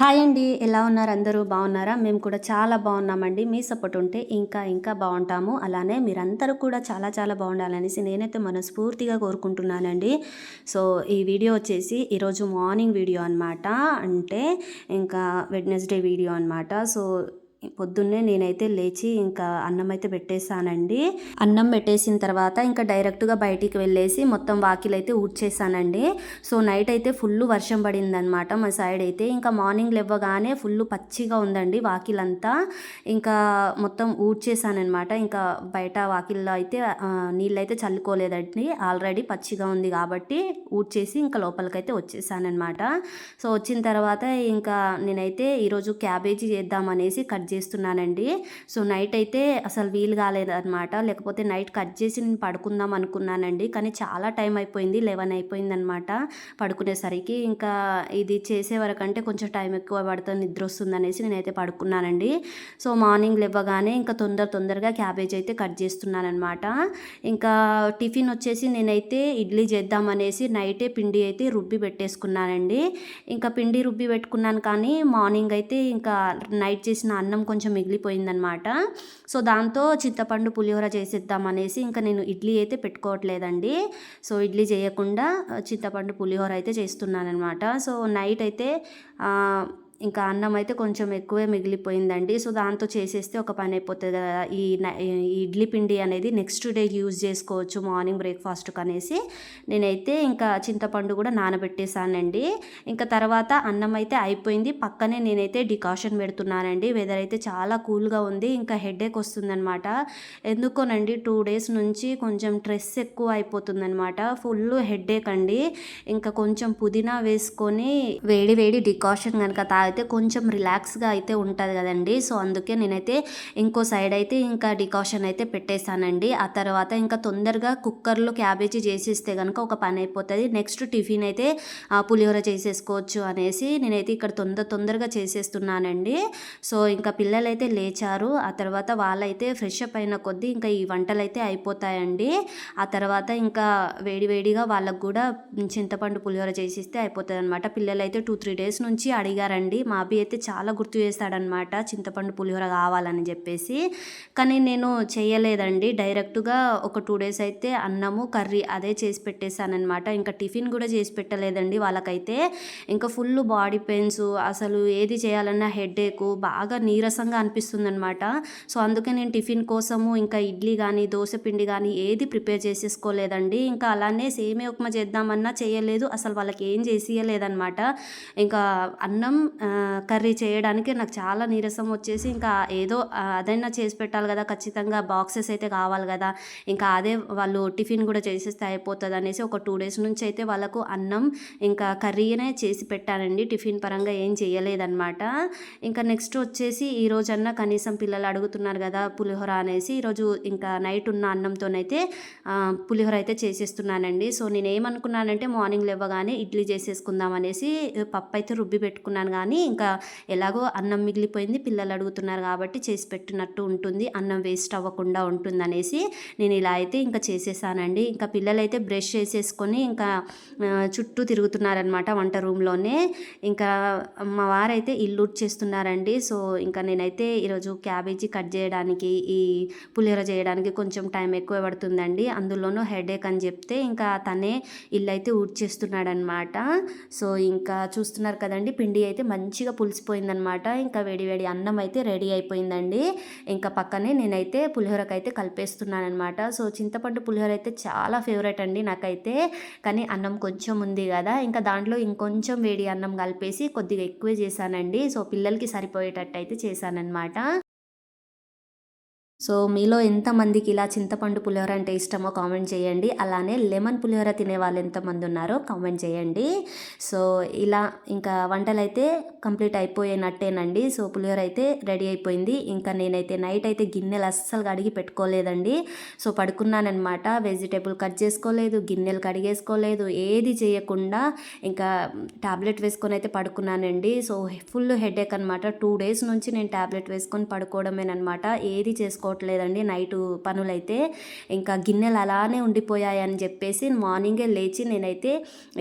Hi అండి. ఎలా ఉన్నారు? అందరూ బాగున్నారా? మేము కూడా చాలా బాగున్నామండి. మీ సపోర్ట్ ఉంటే ఇంకా ఇంకా బాగుంటాము. అలానే మీరందరూ కూడా చాలా చాలా బాగుండాలనేసి నేనైతే మనస్ఫూర్తిగా కోరుకుంటున్నానండి. సో ఈ వీడియో వచ్చేసి ఈరోజు మార్నింగ్ వీడియో అనమాట అంటే ఇంకా వెడ్నెస్డే వీడియో అనమాట సో పొద్దున్నే నేనైతే లేచి ఇంకా అన్నం అయితే పెట్టేశానండి. అన్నం పెట్టేసిన తర్వాత ఇంకా డైరెక్ట్గా బయటికి వెళ్ళేసి మొత్తం వాకిలు అయితే ఊడ్చేసానండి సో నైట్ అయితే ఫుల్ వర్షం పడిందనమాట మా సైడ్ అయితే ఇంకా మార్నింగ్ లేవగానే ఫుల్ పచ్చిగా ఉందండి వాకిలంతా. ఇంకా మొత్తం ఊడ్చేసానమాట ఇంకా బయట వాకిల్లో అయితే నీళ్ళు అయితే చల్లుకోలేదండి. ఆల్రెడీ పచ్చిగా ఉంది కాబట్టి ఊడ్చేసి ఇంకా లోపలికైతే వచ్చేసానమాట సో వచ్చిన తర్వాత ఇంకా నేనైతే ఈరోజు క్యాబేజీ చేద్దామనేసి కట్ చేస్తున్నానండి. సో నైట్ అయితే అసలు వీలు కాలేదన్నమాట లేకపోతే నైట్ కట్ చేసి నేను పడుకుందాం అనుకున్నానండి. కానీ చాలా టైం అయిపోయింది. లెవెన్ అయిపోయింది అనమాట పడుకునేసరికి. ఇంకా ఇది చేసే వరకంటే కొంచెం టైం ఎక్కువ పడుతుంది నిద్ర వస్తుంది అనేసి నేనైతే పడుకున్నానండి. సో మార్నింగ్ లేవగానే ఇంకా తొందర తొందరగా క్యాబేజ్ అయితే కట్ చేస్తున్నానమాట ఇంకా టిఫిన్ వచ్చేసి నేనైతే ఇడ్లీ చేద్దామనేసి నైటే పిండి అయితే రుబ్బి పెట్టేసుకున్నానండి. ఇంకా పిండి రుబ్బి పెట్టుకున్నాను కానీ మార్నింగ్ అయితే ఇంకా నైట్ చేసిన అన్నం అన్నం కొంచెం మిగిలిపోయిందనమాట సో దాంతో చింతపండు పులిహోర చేసేద్దాం అనేసి ఇంకా నేను ఇడ్లీ అయితే పెట్టుకోవట్లేదండి. సో ఇడ్లీ చేయకుండా చింతపండు పులిహోర అయితే చేస్తున్నానమాట సో నైట్ అయితే ఇంకా అన్నం అయితే కొంచెం ఎక్కువే మిగిలిపోయిందండి. సో దాంతో చేసేస్తే ఒక పని అయిపోతుంది కదా. ఈ ఇడ్లీ పిండి అనేది నెక్స్ట్ డే యూజ్ చేసుకోవచ్చు మార్నింగ్ బ్రేక్ఫాస్ట్ అనేసి నేనైతే ఇంకా చింతపండు కూడా నానబెట్టేశానండి. ఇంకా తర్వాత అన్నం అయితే అయిపోయింది. పక్కనే నేనైతే డికాషన్ పెడుతున్నానండి. వెదర్ అయితే చాలా కూల్గా ఉంది. ఇంకా హెడేక్ వస్తుందనమాట ఎందుకోనండి? టూ డేస్ నుంచి కొంచెం స్ట్రెస్ ఎక్కువ అయిపోతుందనమాట ఫుల్ హెడేక్ అండి. ఇంకా కొంచెం పుదీనా వేసుకొని వేడి వేడి డికాషన్ కనుక తాగి అయితే కొంచెం రిలాక్స్గా అయితే ఉంటుంది కదండి. సో అందుకే నేనైతే ఇంకో సైడ్ అయితే ఇంకా డికాషన్ అయితే పెట్టేశానండి. ఆ తర్వాత ఇంకా తొందరగా కుక్కర్లో క్యాబేజీ చేసేస్తే కనుక ఒక పని అయిపోతుంది. నెక్స్ట్ టిఫిన్ అయితే పులిహోర చేసేసుకోవచ్చు అనేసి నేనైతే ఇక్కడ తొందర తొందరగా చేసేస్తున్నానండి. సో ఇంకా పిల్లలు అయితే లేచారు. ఆ తర్వాత వాళ్ళైతే ఫ్రెష్ అప్ అయిన కొద్దీ ఇంకా ఈ వంటలు అయితే అయిపోతాయండి. ఆ తర్వాత ఇంకా వేడి వేడిగా వాళ్ళకు కూడా చింతపండు పులిహోర చేసిస్తే అయిపోతుంది అనమాట పిల్లలు అయితే టూ త్రీ డేస్ నుంచి అడిగారండి. మా అబ్బి అయితే చాలా గుర్తు చేస్తాడనమాట చింతపండు పులిహోర కావాలని చెప్పేసి. కానీ నేను చేయలేదండి. డైరెక్ట్గా ఒక టూ డేస్ అయితే అన్నము కర్రీ అదే చేసి పెట్టేశానమాట ఇంకా టిఫిన్ కూడా చేసి పెట్టలేదండి వాళ్ళకైతే. ఇంకా ఫుల్ బాడీ పెయిన్స్ అసలు ఏది చేయాలన్నా హెడేక్ బాగా నీరసంగా అనిపిస్తుంది అనమాట సో అందుకే నేను టిఫిన్ కోసము ఇంకా ఇడ్లీ కానీ దోశ పిండి కానీ ఏది ప్రిపేర్ చేసేసుకోలేదండి. ఇంకా అలానే సేమే ఉప్మా చేద్దామన్నా చేయలేదు. అసలు వాళ్ళకి ఏం చేసియలేదనమాట ఇంకా అన్నం కర్రీ చేయడానికి నాకు చాలా నీరసం వచ్చేసి ఇంకా ఏదో అదైనా చేసి పెట్టాలి కదా ఖచ్చితంగా బాక్సెస్ అయితే కావాలి కదా ఇంకా అదే వాళ్ళు టిఫిన్ కూడా చేసేస్తే అయిపోతుంది అనేసి ఒక టూ డేస్ నుంచి అయితే వాళ్ళకు అన్నం ఇంకా కర్రీనే చేసి పెట్టానండి. టిఫిన్ పరంగా ఏం చేయలేదన్నమాట. ఇంకా నెక్స్ట్ వచ్చేసి ఈ రోజన్నా కనీసం పిల్లలు అడుగుతున్నారు కదా పులిహోర అనేసి ఈరోజు ఇంకా నైట్ ఉన్న అన్నంతోనైతే పులిహోర అయితే చేసేస్తున్నానండి. సో నేను ఏమనుకున్నానంటే మార్నింగ్ లేవగానే ఇడ్లీ చేసేసుకుందాం అనేసి పప్పు అయితే రుబ్బి పెట్టుకున్నాను కానీ ఇంకా ఎలాగో అన్నం మిగిలిపోయింది పిల్లలు అడుగుతున్నారు కాబట్టి చేసి పెట్టినట్టు ఉంటుంది అన్నం వేస్ట్ అవ్వకుండా ఉంటుంది అనేసి నేను ఇలా అయితే ఇంకా చేసేసానండి. ఇంకా పిల్లలైతే బ్రష్ చేసేసుకొని ఇంకా చుట్టూ తిరుగుతున్నారనమాట వంట రూమ్లోనే. ఇంకా మా వారైతే ఇల్లు చేస్తున్నారండి. సో ఇంకా నేనైతే ఈరోజు క్యాబేజీ కట్ చేయడానికి ఈ పులిహోర చేయడానికి కొంచెం టైం ఎక్కువ పడుతుందండి. అందులోనూ హెడేక్ అని చెప్తే ఇంకా తనే ఇల్లు అయితే ఊడ్చేస్తున్నాడనమాట సో ఇంకా చూస్తున్నారు కదండి పిండి అయితే మంచి మంచిగా పులిసిపోయిందనమాట ఇంకా వేడి వేడి అన్నం అయితే రెడీ అయిపోయిందండి. ఇంకా పక్కనే నేనైతే పులిహోరకైతే అయితే కలిపేస్తున్నాను అనమాట సో చింతపండు పులిహోర అయితే చాలా ఫేవరెట్ అండి నాకైతే. కానీ అన్నం కొంచెం ఉంది కదా. ఇంకా దాంట్లో ఇంకొంచెం వేడి అన్నం కలిపేసి కొద్దిగా ఎక్కువే చేశానండి. సో పిల్లలకి సరిపోయేటట్టు అయితే చేశానన్నమాట. సో మీలో ఎంతమందికి ఇలా చింతపండు పులిహోర అంటే ఇష్టమో కామెంట్ చేయండి. అలానే లెమన్ పులిహోర తినే వాళ్ళు ఎంతమంది ఉన్నారో కామెంట్ చేయండి. సో ఇలా ఇంకా వంటలు అయితే కంప్లీట్ అయిపోయినట్టేనండి. సో పులిహోర అయితే రెడీ అయిపోయింది. ఇంకా నేనైతే నైట్ అయితే గిన్నెలు అస్సలు కడిగి పెట్టుకోలేదండి. సో పడుకున్నానమాట వెజిటేబుల్ కట్ చేసుకోలేదు గిన్నెలు కడిగేసుకోలేదు ఏది చేయకుండా ఇంకా ట్యాబ్లెట్ వేసుకొని అయితే పడుకున్నానండి. సో ఫుల్ హెడేక్ అనమాట టూ డేస్ నుంచి నేను ట్యాబ్లెట్ వేసుకొని పడుకోవడమేనమాట ఏది చేసుకో చేసుకోవట్లేదండి. నైట్ పనులైతే ఇంకా గిన్నెలు అలానే ఉండిపోయాయి అని చెప్పేసి మార్నింగే లేచి నేనైతే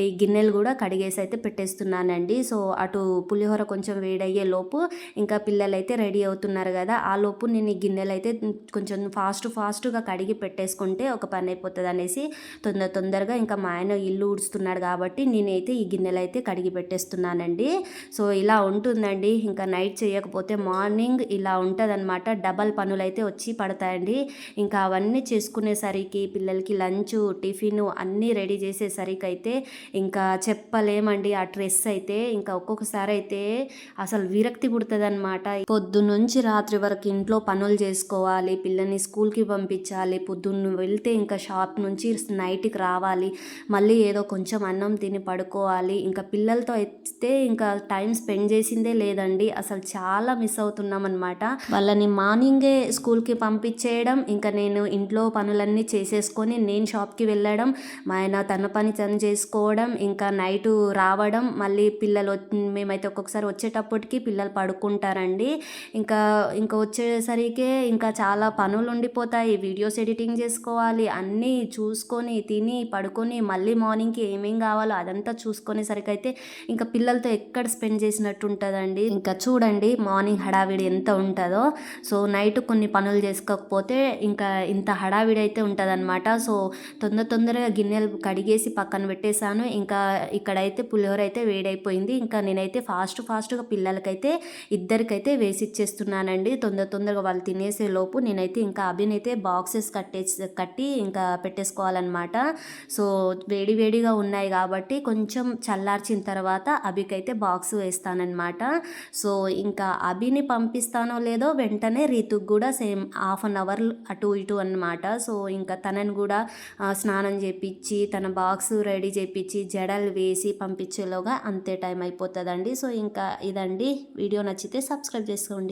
ఈ గిన్నెలు కూడా కడిగేసి అయితే పెట్టేస్తున్నానండి. సో అటు పులిహోర కొంచెం వేడయ్యే లోపు ఇంకా పిల్లలైతే రెడీ అవుతున్నారు కదా ఆ లోపు నేను ఈ గిన్నెలు అయితే కొంచెం ఫాస్ట్ ఫాస్ట్గా కడిగి పెట్టేసుకుంటే ఒక పని అయిపోతుంది అనేసి తొందర తొందరగా ఇంకా మా ఆయన ఇల్లు ఊడుస్తున్నాడు కాబట్టి నేనైతే ఈ గిన్నెలు అయితే కడిగి పెట్టేస్తున్నానండి. సో ఇలా ఉంటుందండి. ఇంకా నైట్ చేయకపోతే మార్నింగ్ ఇలా ఉంటుందన్నమాట. డబల్ పనులు అయితే వచ్చి పడతాయండి. ఇంకా అవన్నీ చేసుకునేసరికి పిల్లలకి లంచ్ టిఫిన్ అన్నీ రెడీ చేసేసరికి అయితే ఇంకా చెప్పలేమండి. ఆ స్ట్రెస్ అయితే ఇంకా ఒక్కొక్కసారి అయితే అసలు విరక్తి పుడుతుంది అనమాట పొద్దునుంచి రాత్రి వరకు ఇంట్లో పనులు చేసుకోవాలి పిల్లల్ని స్కూల్కి పంపించాలి పొద్దున్న వెళ్తే ఇంకా షాప్ నుంచి నైట్కి రావాలి మళ్ళీ ఏదో కొంచెం అన్నం తిని పడుకోవాలి. ఇంకా పిల్లలతో అయితే ఇంకా టైం స్పెండ్ చేసిందే లేదండి. అసలు చాలా మిస్ అవుతున్నాం అనమాట వాళ్ళని మార్నింగే స్కూల్కి పంపించేయడం ఇంకా నేను ఇంట్లో పనులన్నీ చేసేసుకొని నేను షాప్కి వెళ్ళడం మా ఆయన తన పని తను చేసుకోవడం ఇంకా నైట్ రావడం మళ్ళీ పిల్లలు మేమైతే ఒక్కొక్కసారి వచ్చేటప్పటికి పిల్లలు పడుకుంటారండి. ఇంకా ఇంకా వచ్చేసరికి ఇంకా చాలా పనులు ఉండిపోతాయి. వీడియోస్ ఎడిటింగ్ చేసుకోవాలి అన్నీ చూసుకొని తిని పడుకొని మళ్ళీ మార్నింగ్కి ఏమేం కావాలో అదంతా చూసుకునేసరికి అయితే ఇంకా పిల్లలతో ఎక్కడ స్పెండ్ చేసినట్టు ఉంటుందండి ఇంకా చూడండి మార్నింగ్ హడావిడి ఎంత ఉంటుందో. సో నైట్ కొన్ని పనులు చేసుకోకపోతే ఇంకా ఇంత హడావిడి అయితే ఉంటుందన్నమాట. సో తొందర తొందరగా గిన్నెలు కడిగేసి పక్కన పెట్టేశాను. ఇంకా ఇక్కడైతే పులిహోర అయితే వేడైపోయింది. ఇంకా నేనైతే ఫాస్ట్ ఫాస్ట్గా పిల్లలకైతే ఇద్దరికైతే వేసి ఇచ్చేస్తున్నానండి తొందర తొందరగా వాళ్ళు తినేసే లోపు నేనైతే ఇంకా అభినైతే బాక్సెస్ కట్టేసి కట్టి ఇంకా పెట్టేసుకోవాలన్నమాట. సో వేడి వేడిగా ఉన్నాయి కాబట్టి కొంచెం చల్లార్చిన తర్వాత అభికైతే బాక్స్ వేస్తానన్నమాట. సో ఇంకా అభిని పంపిస్తానో లేదో వెంటనే రీతుకు కూడా సేమ్ హాఫ్ అన్ అవర్ అటు ఇటు అన్నమాట. సో ఇంకా తనని కూడా స్నానం చేపించి తన బాక్స్ రెడీ చేపించి జడలు వేసి పంపించేలోగా అంతే టైం అయిపోతుందండి. సో ఇంకా ఇదండి. వీడియో నచ్చితే సబ్స్క్రైబ్ చేసుకోండి.